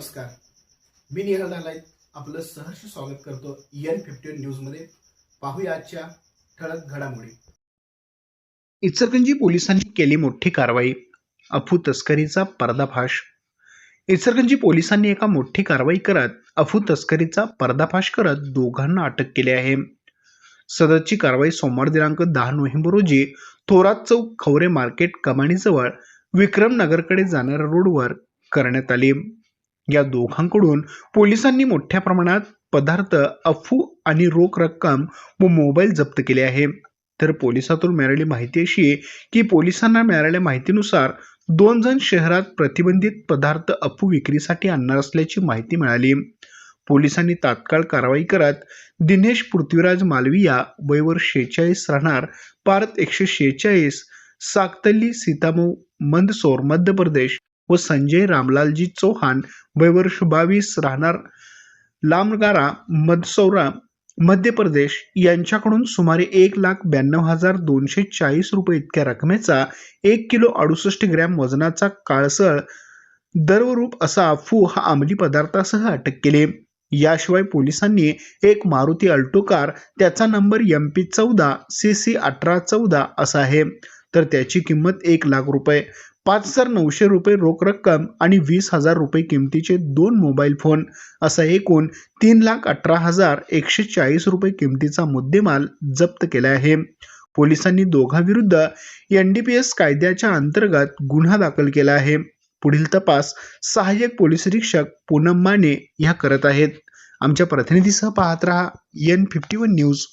नमस्कार. मी निहाल नालायत आपलं सहर्ष स्वागत करतो एन फिफ्टी न्यूजमध्ये. पाहूया आजच्या ठळक घडामोडी. इचलकरंजी पोलिसांनी केली मोठी कारवाई. अफू तस्करीचा पर्दाफाश. इचलकरंजी पोलिसांनी एका मोठी कारवाई करत अफू तस्करीचा पर्दाफाश करत दोघांना अटक केली आहे. सदरची कारवाई सोमवार दिनांक दहा नोव्हेंबर रोजी थोरात चौक खवरे मार्केट कमानीजवळ विक्रमनगरकडे जाणाऱ्या रोडवर करण्यात आली. या दोघांकडून पोलिसांनी मोठ्या प्रमाणात पदार्थ अफू आणि रोख रक्कम व मोबाईल जप्त केले आहे. तर पोलिसातून मिळालेली माहिती अशी आहे की पोलिसांना मिळालेल्या माहितीनुसार दोन जण शहरात प्रतिबंधित पदार्थ अफू विक्रीसाठी आणणार असल्याची माहिती मिळाली. पोलिसांनी तात्काळ कारवाई करत दिनेश पृथ्वीराज मालविया वयवर शेहेचाळीस राहणार पार्थ एकशे शेहेचाळीस साकतली सीतामऊ मंदसोर मध्य प्रदेश व संजय रामलालजी चौहान वयवर्ष बावीस राहणार. लामगारा मदसौरा मध्य प्रदेश यांच्याकडून सुमारे एक लाख ब्याण्णव हजार दोनशे चाळीस रुपये इतक्या रकमेचा एक किलो अडुसष्ट ग्रॅम वजनाचा काळसळ दर्वरूप असा अफू हा अंमली पदार्थासह अटक केले. याशिवाय पोलिसांनी एक मारुती अल्टो कार त्याचा नंबर एम पी चौदा सी सी अठरा चौदा असा आहे. तर त्याची किंमत एक लाख रुपये. पाच हजार नऊशे रुपये रोख रक्कम आणि वीस हजार रुपये किमतीचे दोन मोबाईल फोन असा एकूण तीन लाख अठरा हजार एकशे चाळीस रुपये किमतीचा मुद्देमाल जप्त केला आहे. पोलिसांनी दोघांविरुद्ध एन डी पी एस कायद्याच्या अंतर्गत गुन्हा दाखल केला आहे. पुढील तपास सहाय्यक पोलीस निरीक्षक पूनम माने ह्या करत आहेत. आमच्या प्रतिनिधीसह पाहत रहा एन फिफ्टी वन न्यूज